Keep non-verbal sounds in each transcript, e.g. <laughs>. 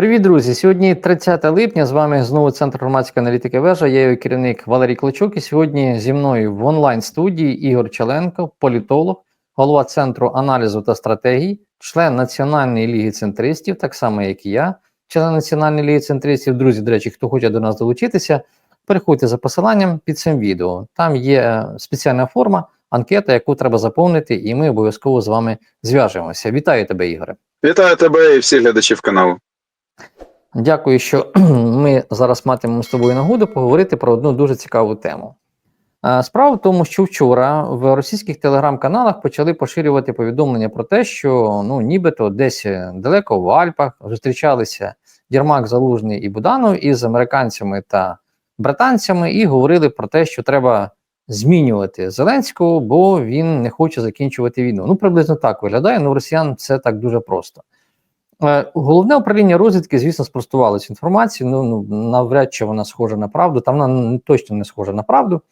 Привіт, друзі! Сьогодні 30 липня. З вами знову центр громадської аналітики вежа. Я його керівник Валерій Клочук. І сьогодні зі мною в онлайн студії Ігор Челенко, політолог, голова центру аналізу та стратегій, член Національної ліги центристів, так само як і я, член Національної ліги центристів. Друзі, до речі, хто хоче до нас долучитися, переходьте за посиланням під цим відео. Там є спеціальна форма, анкета, яку треба заповнити, і ми обов'язково з вами зв'яжемося. Вітаю тебе, Ігоре. Вітаю тебе і всіх глядачів каналу. Дякую, що <clears throat> ми зараз матимемо з тобою нагоду поговорити про одну дуже цікаву тему. Е, Справа в тому, що вчора в російських телеграм-каналах почали поширювати повідомлення про те, що ну, нібито десь далеко в Альпах зустрічалися Єрмак Залужний і Буданов із американцями та британцями і говорили про те, що треба змінювати Зеленського, бо він не хоче закінчувати війну. Ну, приблизно так виглядає. Ну, росіян це так дуже просто. Е, Головне управління розвідки, звісно, спростувало цю інформацію. Ну, ну навряд чи вона схожа на правду. Там вона точно не схожа на правду.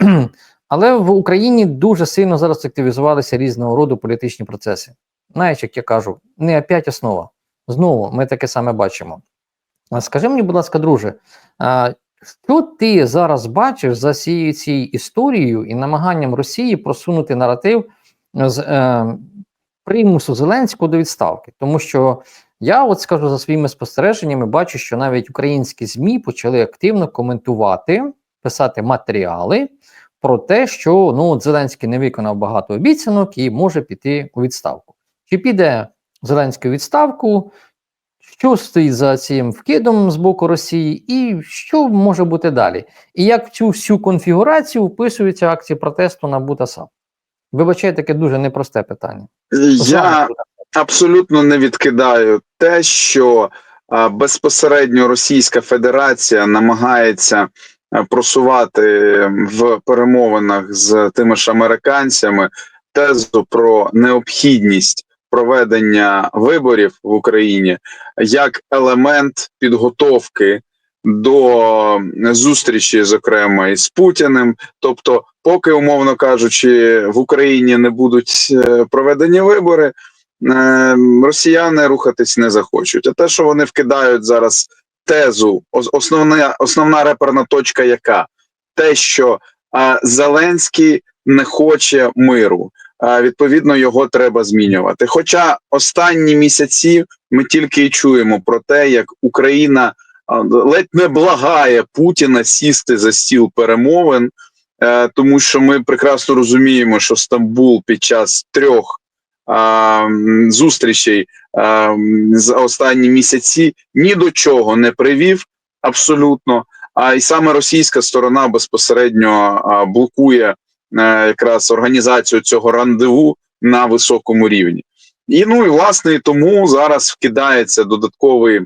<clears throat> Але в Україні дуже сильно зараз активізувалися різного роду політичні процеси. Знаєш, як я кажу, не опять основа. Знову ми таке саме бачимо. Скажи мені, будь ласка, друже, що ти зараз бачиш за цією цією історією і намаганням Росії просунути наратив з е, примусу Зеленського до відставки? Тому що я от скажу за своїми спостереженнями, бачу, що навіть українські ЗМІ почали активно коментувати, писати матеріали про те, що ну от Зеленський не виконав багато обіцянок і може піти у відставку. Чи піде Зеленський у відставку? Що стоїть за цим вкидом з боку Росії, і що може бути далі? І як в цю всю конфігурацію вписуються акції протесту на Бутасап? Вибачайте, таке дуже непросте питання. Я абсолютно не відкидаю те, що безпосередньо Російська Федерація намагається просувати в перемовинах з тими ж американцями тезу про необхідність проведення виборів в Україні як елемент підготовки до зустрічі, зокрема із Путіним. Тобто, поки, умовно кажучи, в Україні не будуть е, проведені вибори, е, росіяни рухатись не захочуть. А те, що вони вкидають зараз тезу, основна основна реперна точка, яка те, що Зеленський не хоче миру. Відповідно, його треба змінювати. Хоча останні місяці ми тільки й чуємо про те, як Україна ледь не благає Путіна сісти за стіл перемовин, е, тому що ми прекрасно розуміємо, що Стамбул під час трьох зустрічей за останні місяці ні до чого не привів абсолютно. А й саме російська сторона безпосередньо блокує е, якраз організацію цього рандеву на високому рівні. І ну і власне тому зараз вкидається додатковий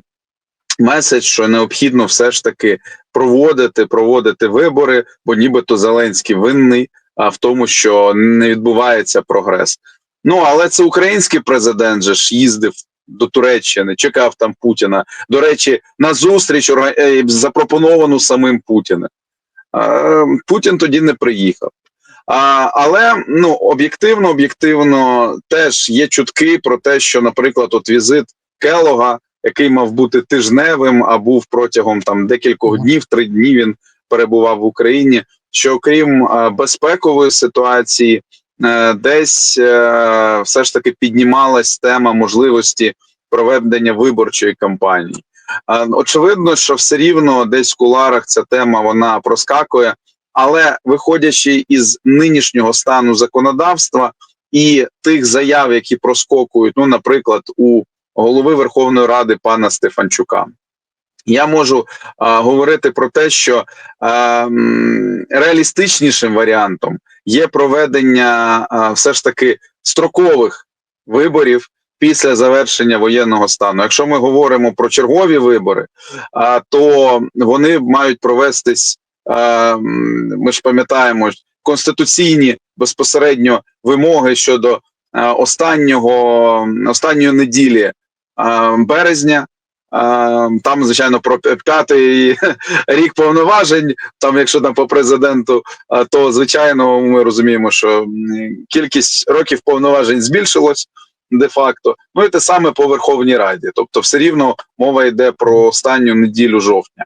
меседж, що необхідно все ж таки проводити, проводити вибори, бо нібито Зеленський винний а в тому, що не відбувається прогрес. Ну але це український президент же ж їздив до Туреччини, чекав там Путіна. До речі, на зустріч е, запропоновану самим Путіним. Путін тоді не приїхав. А, Але ну об'єктивно, об'єктивно теж є чутки про те, що, наприклад, от візит Келога який мав бути тижневим, а був протягом там декількох днів, три дні він перебував в Україні. Що окрім е, безпекової ситуації, е, десь е, все ж таки піднімалась тема можливості проведення виборчої кампанії. Очевидно, що все рівно десь в куларах ця тема вона проскакує, але виходячи із нинішнього стану законодавства і тих заяв, які проскокують, ну, наприклад, у голови Верховної Ради пана Стефанчука. Я можу а, говорити про те, що а, реалістичнішим варіантом є проведення а, все ж таки строкових виборів після завершення воєнного стану. Якщо ми говоримо про чергові вибори, а, то вони мають провестись. А, ми ж пам'ятаємо конституційні безпосередньо вимоги щодо останнього останньої неділі березня. Там, звичайно, про п'ятий <laughs> рік повноважень. Там, якщо там по президенту, то звичайно ми розуміємо, що кількість років повноважень збільшилась. де-факто. Ну і те саме по Верховній Раді. Тобто, все рівно мова йде про останню неділю жовтня.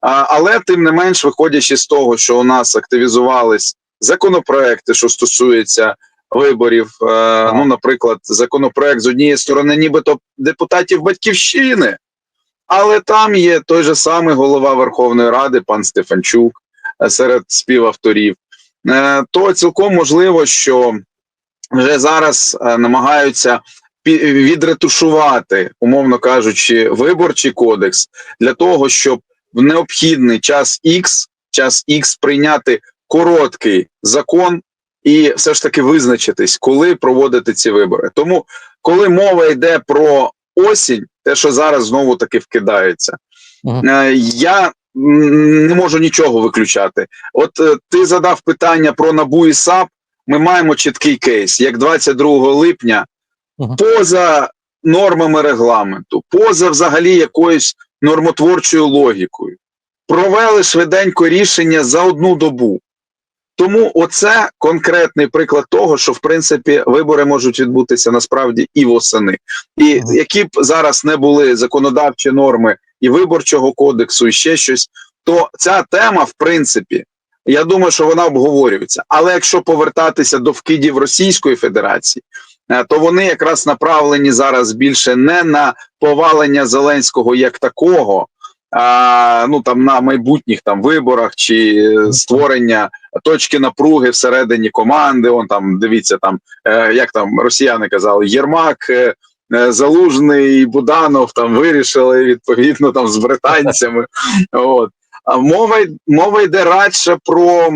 Але тим не менш, виходячи з того, що у нас активізувались законопроекти, що стосуються виборів. Е, ну, наприклад, законопроект з однієї сторони, нібито депутатів батьківщини, але там є той же самий голова Верховної Ради, пан Стефанчук, е, серед співавторів. Е, то цілком можливо, що вже зараз намагаються відретушувати, умовно кажучи, виборчий кодекс для того, щоб в необхідний час X, час X прийняти короткий закон і все ж таки визначитись, коли проводити ці вибори. Тому, коли мова йде про осінь, те, що зараз знову таки вкидається, Мгм. е, я не можу нічого виключати. От е, ти задав питання про набу і САП. Ми маємо чіткий кейс, як 22 липня, Мгм. поза нормами регламенту, поза взагалі якоюсь нормотворчою логікою, провели швиденько рішення за одну добу. Тому оце конкретний приклад того, що в принципі вибори можуть відбутися насправді і восени. І які б зараз не були законодавчі норми і виборчого кодексу, і ще щось, то ця тема, в принципі, я думаю, що вона обговорюється. Але якщо повертатися до вкидів Російської Федерації, е, то вони якраз направлені зараз більше не на повалення Зеленського як такого, а ну там на майбутніх там виборах чи е, створення точки напруги всередині команди. Он там дивіться, там е, як там росіяни казали, Єрмак. е, е, Залужний Буданов там вирішили відповідно там з британцями. <laughs> От а мова мова йде радше про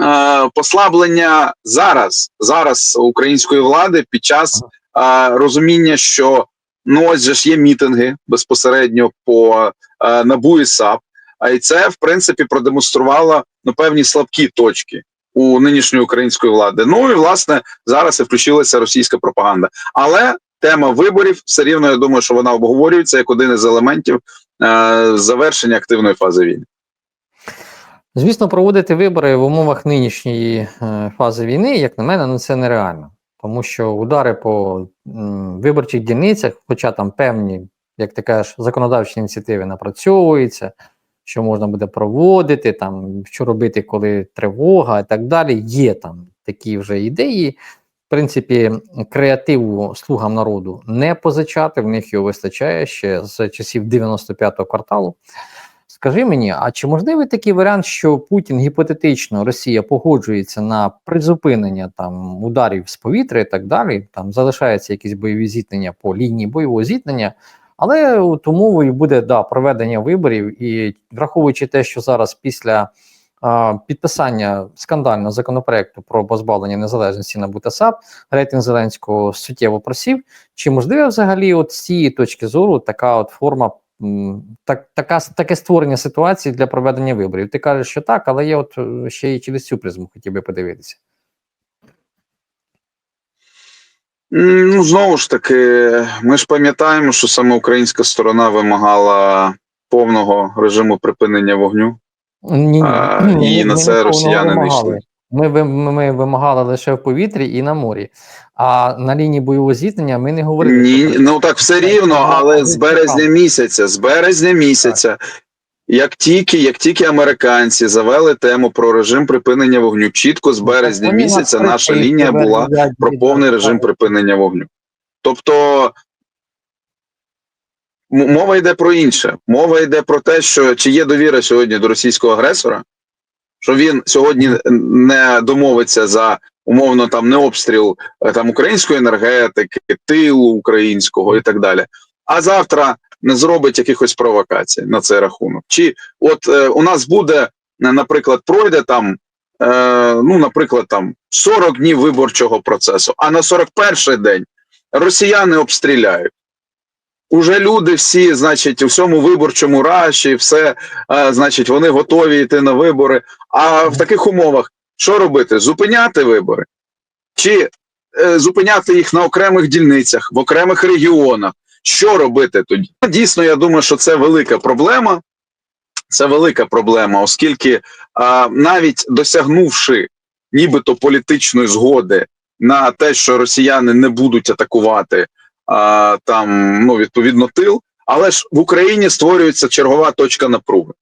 е, послаблення зараз, зараз української влади під час е, розуміння, що ну ось же ж є мітинги безпосередньо по е, НАБУ і САП. А і це в принципі продемонструвало ну, певні слабкі точки у нинішньої української влади. Ну і власне зараз і включилася російська пропаганда. Але тема виборів все рівно я думаю, що вона обговорюється як один із елементів е, завершення активної фази війни. Звісно, проводити вибори в умовах нинішньої е, фази війни, як на мене, ну це нереально. Тому що удари по виборчих дільницях, хоча там певні, як ти кажеш, законодавчі ініціативи напрацьовуються, що можна буде проводити, там, що робити, коли тривога і так далі. Є там такі вже ідеї. В принципі, креативу слугам народу не позичати, в них його вистачає ще з часів 95-го кварталу. Скажи мені, а чи можливий такий варіант, що Путін гіпотетично Росія погоджується на призупинення там ударів з повітря і так далі? Там залишаються якісь бойові зіткнення по лінії бойового зіткнення, але от умовою буде да, проведення виборів, і враховуючи те, що зараз після а, підписання скандального законопроекту про позбавлення незалежності НАБУ та САП рейтинг Зеленського суттєво просів. Чи можливо взагалі, от з цієї точки зору, така от форма так, така, таке створення ситуації для проведення виборів. Ти кажеш, що так, але я от е, ще й через цю призму хотів би подивитися. Ну, знову ж таки, ми ж пам'ятаємо, що саме українська сторона вимагала повного режиму припинення вогню. Ні, ні, А, ні, і ми- на це росіяни не йшли. Ми, ми, вимагали лише в повітрі і на морі. А на лінії бойового зіткнення ми не говорили. Ні, ну так все рівно, але з березня місяця, з березня місяця, як тільки, як тільки американці завели тему про режим припинення вогню, чітко з березня місяця наша лінія була про повний режим припинення вогню. Тобто мова йде про інше. Мова йде про те, що чи є довіра сьогодні до російського агресора, що він сьогодні не домовиться за умовно там не обстріл е, там української енергетики, тилу українського і так далі. А завтра не зробить якихось провокацій на цей рахунок. Чи от е, у нас буде, е, наприклад, пройде там, е, ну, наприклад, там 40 днів виборчого процесу, а на 41-й день росіяни обстріляють. Уже люди всі, значить, у всьому виборчому раші, все, е, значить, вони готові йти на вибори. А в таких умовах що робити? Зупиняти вибори? Чи е, зупиняти їх на окремих дільницях, в окремих регіонах? Що робити тоді? Дійсно, я думаю, що це велика проблема. Це велика проблема, оскільки а, навіть досягнувши нібито політичної згоди на те, що росіяни не будуть атакувати а, там ну відповідно тил, але ж в Україні створюється чергова точка напруги.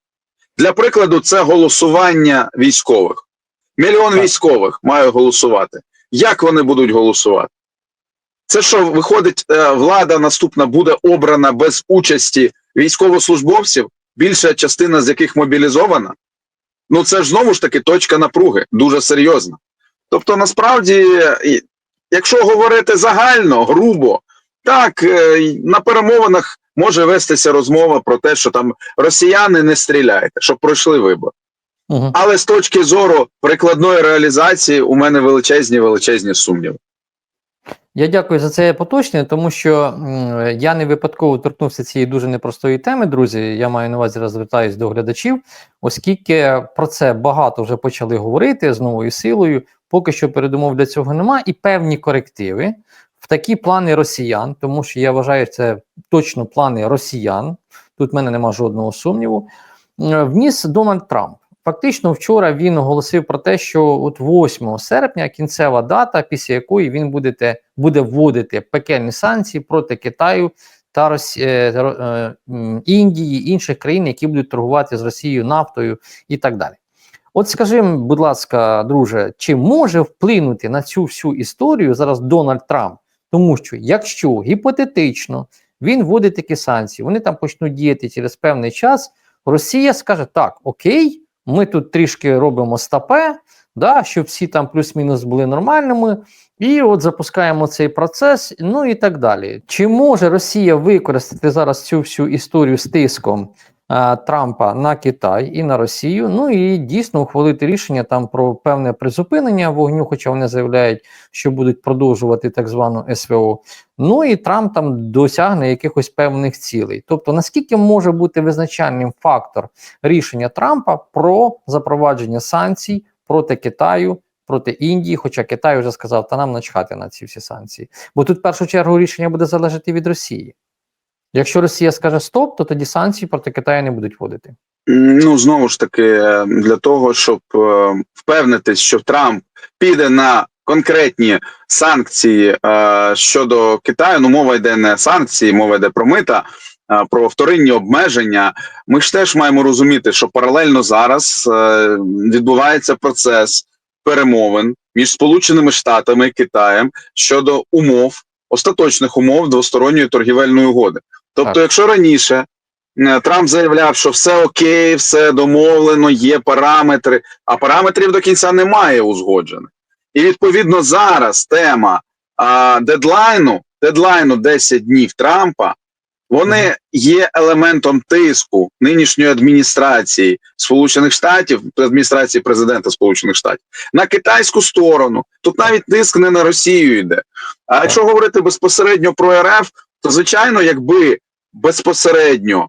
Для прикладу, це голосування військових. Мільйон Так. військових має голосувати. Як вони будуть голосувати? Це що виходить, е, влада наступна буде обрана без участі військовослужбовців, більша частина з яких мобілізована. Ну це ж знову ж таки точка напруги, дуже серйозна. Тобто, насправді, якщо говорити загально, грубо, так е, на перемовинах може вестися розмова про те, що там росіяни не стріляйте, щоб пройшли вибори. Угу. Але з точки зору прикладної реалізації, у мене величезні величезні сумніви. Я дякую за це поточне, тому що я не випадково торкнувся цієї дуже непростої теми, друзі. Я маю на увазі зараз звертаюсь до глядачів, оскільки про це багато вже почали говорити з новою силою. Поки що передумов для цього нема, і певні корективи в такі плани росіян, тому що я вважаю, це точно плани росіян. Тут в мене нема жодного сумніву. е, Вніс Дональд Трамп. Фактично, вчора він оголосив про те, що от 8 серпня кінцева дата, після якої він буде, буде вводити пекельні санкції проти Китаю та Росі... е, е, Індії, інших країн, які будуть торгувати з Росією нафтою і так далі. От скажи, будь ласка, друже, чи може вплинути на цю всю історію зараз Дональд Трамп? Тому що якщо гіпотетично він вводить такі санкції, вони там почнуть діяти через певний час, Росія скаже: так, окей, ми тут трішки робимо стапе, да, щоб всі там плюс-мінус були нормальними, і от запускаємо цей процес, ну і так далі. Чи може Росія використати зараз цю всю історію з тиском Трампа на Китай і на Росію? Ну і дійсно ухвалити рішення там про певне призупинення вогню, хоча вони заявляють, що будуть продовжувати так звану СВО. Ну і Трамп там досягне якихось певних цілей. Тобто, наскільки може бути визначальним фактор рішення Трампа про запровадження санкцій проти Китаю, проти Індії, хоча Китай вже сказав, та нам начхати на ці всі санкції. Бо тут в першу чергу рішення буде залежати від Росії. Якщо Росія скаже стоп, то тоді санкції проти Китаю не будуть вводити. Ну знову ж таки, для того, щоб е, впевнитись, що Трамп піде на конкретні санкції е, щодо Китаю, ну мова йде не санкції, мова йде про мита, е, про вторинні обмеження. Ми ж теж маємо розуміти, що паралельно зараз відбувається процес перемовин між Сполученими Штатами і Китаєм щодо умов, остаточних умов двосторонньої торгівельної угоди. Тобто, Так. якщо раніше е, Трамп заявляв, що все окей, все домовлено, є параметри, а параметрів до кінця немає узгоджених. І відповідно зараз тема а, дедлайну, дедлайну 10 днів Трампа, вони є елементом тиску нинішньої адміністрації Сполучених Штатів, адміністрації президента Сполучених Штатів на китайську сторону. Тут навіть тиск не на Росію йде. А якщо говорити безпосередньо про РФ, то звичайно, якби безпосередньо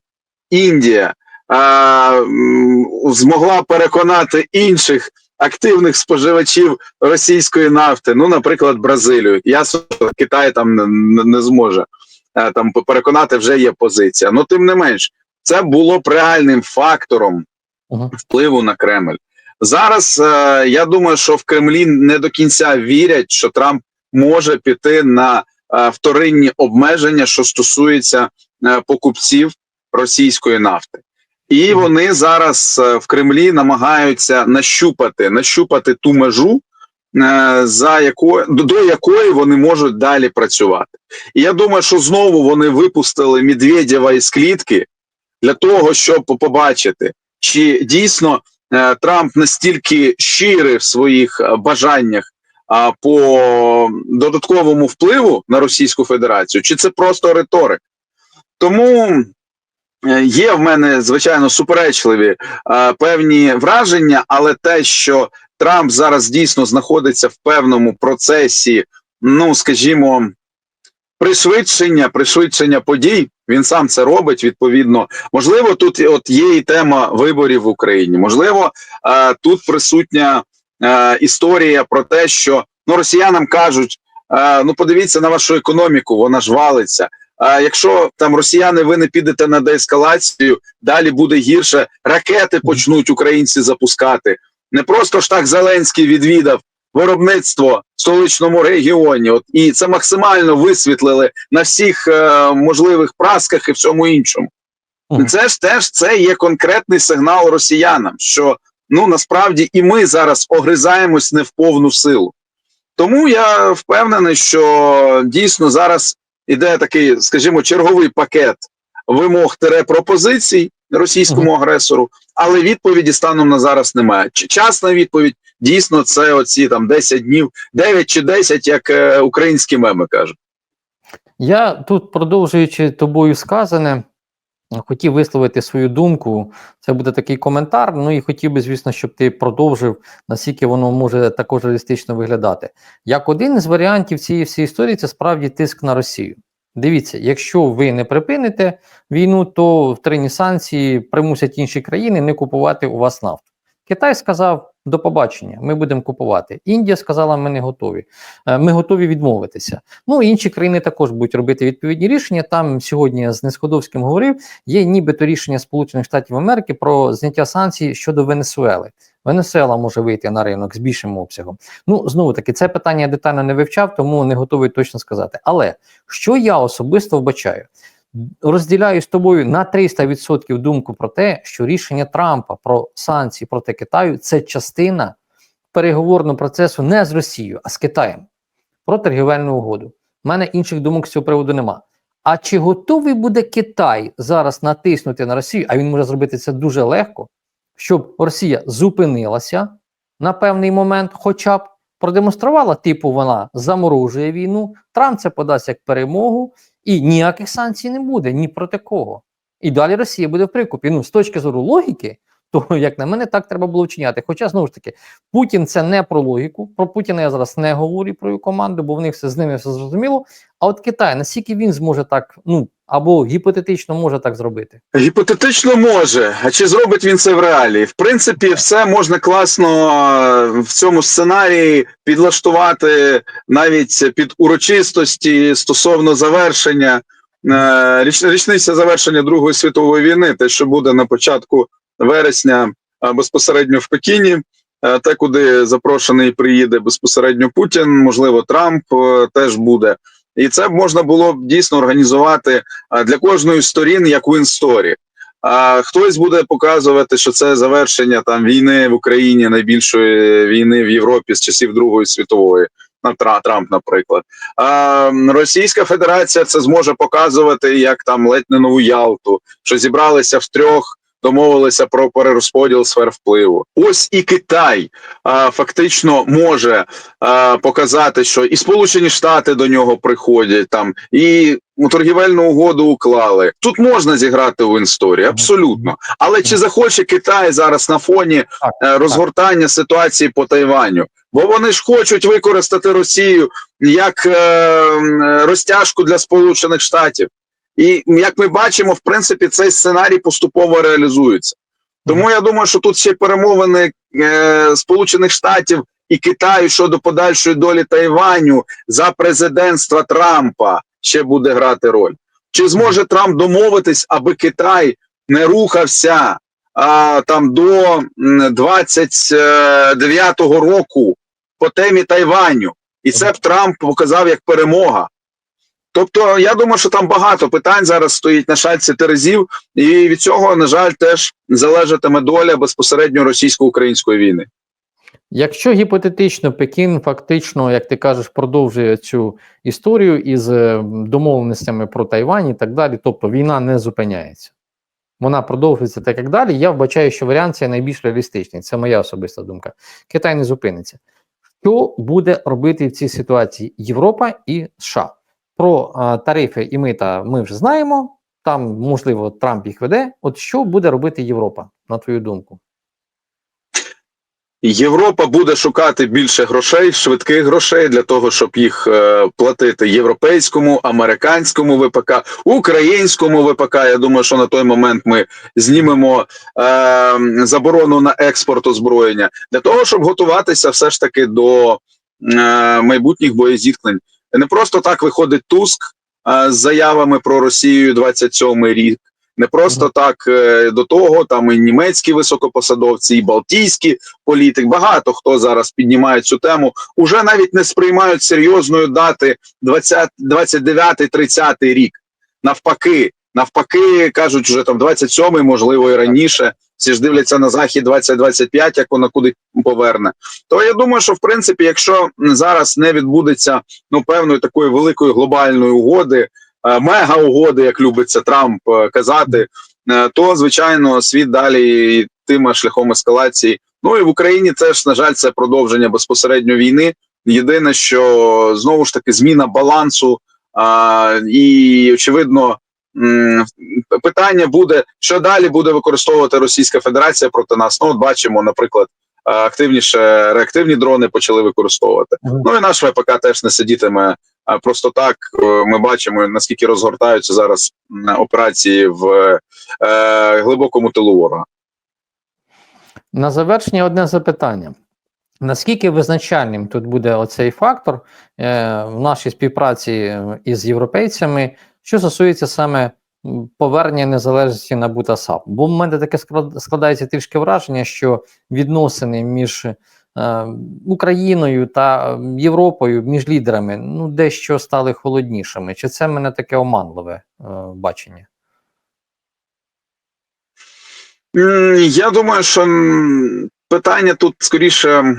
Індія м, змогла переконати інших активних споживачів російської нафти, ну, наприклад, Бразилію. Ясно, Китай там не, не- зможе е, там переконати, вже є позиція. Ну, тим не менш, це було б реальним фактором впливу на Кремль. Зараз е, я думаю, що в Кремлі не до кінця вірять, що Трамп може піти на е, вторинні обмеження, що стосується е, покупців російської нафти. І вони зараз е, в Кремлі намагаються нащупати, нащупати ту межу, е, за якою до- якої вони можуть далі працювати. І я думаю, що знову вони випустили Медведєва із клітки для того, щоб побачити, чи дійсно е, Трамп настільки щирий в своїх е, бажаннях а, по додатковому впливу на Російську Федерацію, чи це просто риторика. Тому е, є в мене звичайно суперечливі е, певні враження, але те, що Трамп зараз дійсно знаходиться в певному процесі, ну скажімо, пришвидшення, пришвидшення подій. Він сам це робить. Відповідно, можливо, тут от є і тема виборів в Україні. Можливо, е, тут присутня е, історія про те, що ну росіянам кажуть: е, ну подивіться на вашу економіку, вона ж валиться. А якщо там росіяни, ви не підете на деескалацію, далі буде гірше. Ракети почнуть українці запускати. Не просто ж так Зеленський відвідав виробництво в столичному регіоні. От і це максимально висвітлили на всіх е, можливих прасках і всьому іншому. Це ж теж це є конкретний сигнал росіянам, що ну насправді і ми зараз огризаємось не в повну силу. Тому я впевнений, що дійсно зараз іде такий, скажімо, черговий пакет вимог тере пропозицій російському агресору, але відповіді станом на зараз немає. Ч- Час на відповідь дійсно це оці там 10 днів, 9 чи 10, як е, українські меми кажуть. Я тут, продовжуючи тобою сказане, хотів висловити свою думку. Це буде такий коментар. Ну і хотів би, звісно, щоб ти продовжив, наскільки воно може також реалістично виглядати. Як один із варіантів цієї всієї історії, це справді тиск на Росію. Дивіться, якщо ви не припините війну, то вторинні санкції примусять інші країни не купувати у вас нафту. Китай сказав до побачення, ми будемо купувати. Індія сказала, ми не готові. Е, Ми готові відмовитися. Ну, інші країни також будуть робити відповідні рішення. Там сьогодні з Несходовським говорив, є нібито рішення Сполучених Штатів Америки про зняття санкцій щодо Венесуели. Венесуела може вийти на ринок з більшим обсягом. Ну, знову таки, це питання я детально не вивчав, тому не готовий точно сказати. Але що я особисто вбачаю? Розділяю з тобою на 300% думку про те, що рішення Трампа про санкції проти Китаю це частина переговорного процесу не з Росією, а з Китаєм про торгівельну угоду. У мене інших думок з цього приводу нема. А чи готовий буде Китай зараз натиснути на Росію? А він може зробити це дуже легко, щоб Росія зупинилася на певний момент, хоча б продемонструвала, типу, вона заморожує війну. Трамп це подасть як перемогу, і ніяких санкцій не буде ні проти кого. І далі Росія буде в прикупі. Ну, з точки зору логіки, то, як на мене, так треба було вчиняти. Хоча, знову ж таки, Путін це не про логіку. Про Путіна я зараз не говорю про його команду, бо в них все з ними все зрозуміло. А от Китай, наскільки він зможе так, ну або гіпотетично може так зробити? Гіпотетично може, а чи зробить він це в реалії? В принципі, все можна класно е, в цьому сценарії підлаштувати навіть під урочистості стосовно завершення е, річ- річниця завершення Другої світової війни, те, що буде на початку вересня е, безпосередньо в Пекіні. Те, куди запрошений приїде безпосередньо Путін, можливо, Трамп теж буде. І це можна було б дійсно організувати для кожної сторін як вин-сторі. А хтось буде показувати, що це завершення там війни в Україні, найбільшої війни в Європі з часів Другої світової. На Трамп, наприклад, а, Російська Федерація це зможе показувати як там ледь не нову Ялту, що зібралися в трьох, домовилися про перерозподіл сфер впливу. Ось і Китай а, фактично може а, показати, що і Сполучені Штати до нього приходять там, і ну, торгівельну угоду уклали. Тут можна зіграти в інсторії, абсолютно. Але чи захоче Китай зараз на фоні е, розгортання ситуації по Тайваню? Бо вони ж хочуть використати Росію як е, розтяжку для Сполучених Штатів. І як ми бачимо, в принципі, цей сценарій поступово реалізується. Тому я думаю, що тут ще перемовини е, Сполучених Штатів і Китаю щодо подальшої долі Тайваню за президентства Трампа ще буде грати роль. Чи зможе Трамп домовитись, аби Китай не рухався а, там до м, 29-го року по темі Тайваню? І це б Трамп показав як перемога. Тобто, я думаю, що там багато питань зараз стоїть на шальці терезів, і від цього, на жаль, теж залежатиме доля безпосередньо російсько-української війни. Якщо гіпотетично Пекін фактично, як ти кажеш, продовжує цю історію із е, домовленостями про Тайвань і так далі, тобто війна не зупиняється, вона продовжується так як далі. Я вбачаю, що варіант це найбільш реалістичний. Це моя особиста думка. Китай не зупиниться. Що буде робити в цій ситуації Європа і США? Про тарифи і мита ми вже знаємо. Там, можливо, Трамп їх веде. От що буде робити Європа, на твою думку? Європа буде шукати більше грошей, швидких грошей для того, щоб їх е, платити європейському, американському ВПК, українському ВПК. Я думаю, що на той момент ми знімемо е, заборону на експорт озброєння для того, щоб готуватися все ж таки до е, майбутніх боєзіткнень. Не просто так виходить Туск з заявами про Росію 27 рік. Не просто так е, до того, там і німецькі високопосадовці, і балтійські політик. Багато хто зараз піднімає цю тему. Уже навіть не сприймають серйозною дати 20, 29-30 рік. Навпаки, навпаки, кажуть, вже там 27-й, можливо, і раніше. Всі ж дивляться на захід 2025, як вона куди поверне. То я думаю, що в принципі, якщо зараз не відбудеться ну певної такої великої глобальної угоди, е, мега угоди, як любиться Трамп е, казати, е, то звичайно світ далі йтиме шляхом ескалації. Ну і в Україні теж на жаль, це продовження безпосередньо війни. Єдине, що знову ж таки зміна балансу, а, і очевидно. Питання буде, що далі буде використовувати Російська Федерація проти нас. Ну, от бачимо, наприклад, е, активніше реактивні дрони почали використовувати. Ну і наш ВПК теж не сидітиме просто так. Е, Ми бачимо наскільки розгортаються зараз операції в е, глибокому тилу ворога. На завершення одне запитання. Наскільки визначальним тут буде оцей фактор е, в нашій співпраці із європейцями, що стосується саме повернення незалежності НАБУ та САП? Бо в мене таке склад- складається трішки враження, що відносини між е, Україною та е, Європою, між лідерами, ну дещо стали холоднішими. Чи це в мене таке оманливе е, бачення? Я думаю, що питання тут скоріше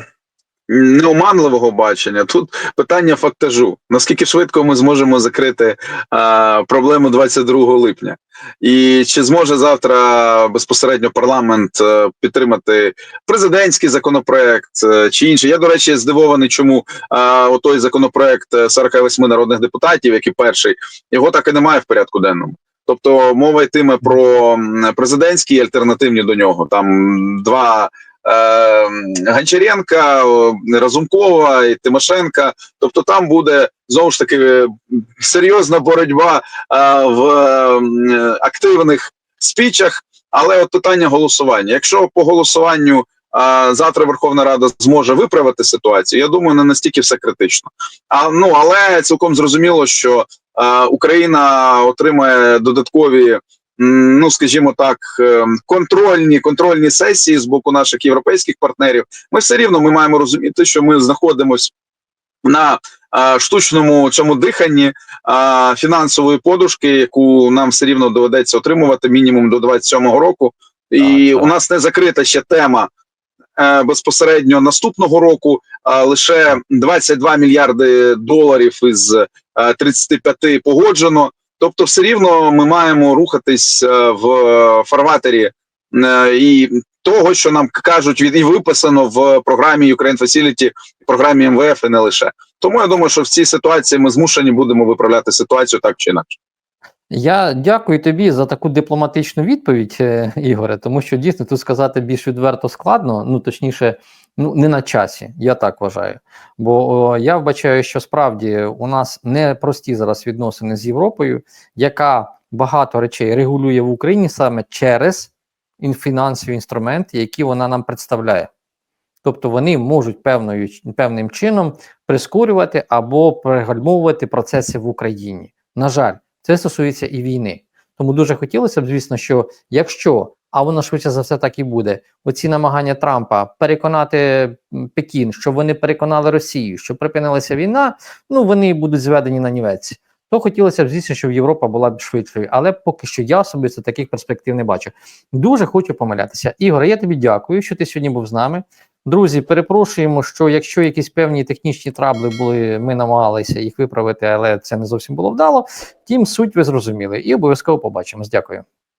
м, не оманливого бачення, тут питання фактажу. Наскільки швидко ми зможемо закрити а, проблему 22 липня, і чи зможе завтра безпосередньо парламент е, підтримати президентський законопроект е, чи інший? Я до речі здивований, чому а, отой законопроект е, 48 народних депутатів, який перший, його так і немає в порядку денному. Тобто мова йтиме про президентські альтернативні до нього. Там два е, Гончаренка, Разумкова і Тимошенка. Тобто, там буде знову ж таки е, серйозна боротьба е, в е, активних спічах. Але от питання голосування. Якщо по голосуванню а, завтра Верховна Рада зможе виправити ситуацію, я думаю, не настільки все критично. А ну але цілком зрозуміло, що е, Україна отримає додаткові, ну скажімо так, е, контрольні контрольні сесії з боку наших європейських партнерів. Ми все рівно ми маємо розуміти, що ми знаходимося на е, штучному цьому диханні е, фінансової подушки, яку нам все рівно доведеться отримувати мінімум до 27-го року. І так. у нас не закрита ще тема е, безпосередньо наступного року, а лише 22 мільярди доларів із е, 35 погоджено. Тобто, все рівно ми маємо рухатись е, в фарватері е, і того, що нам кажуть, від і виписано в програмі Ukraine Facility, програмі МВФ і не лише. Тому я думаю, що в цій ситуації ми змушені будемо виправляти ситуацію так чи інакше. Я дякую тобі за таку дипломатичну відповідь, е, Ігоре, тому що дійсно тут сказати більш відверто складно, ну точніше, ну не на часі, я так вважаю. Бо о, я вбачаю, що справді у нас непрості зараз відносини з Європою, яка багато речей регулює в Україні саме через фінансові інструменти, які вона нам представляє. Тобто вони можуть певною, певним чином прискорювати або пригальмовувати процеси в Україні. На жаль, це стосується і війни. Тому дуже хотілося б, звісно, що якщо, а воно швидше за все так і буде, оці намагання Трампа переконати Пекін, щоб вони переконали Росію, що припинилася війна, ну вони будуть зведені на нівець. То хотілося б, звісно, щоб Європа була б швидшою, але поки що я особисто таких перспектив не бачу. Дуже хочу помилятися. Ігоре, я тобі дякую, що ти сьогодні був з нами. Друзі, перепрошуємо, що якщо якісь певні технічні трабли були, ми намагалися їх виправити, але це не зовсім було вдало. Втім, суть ви зрозуміли і обов'язково побачимось. Дякую.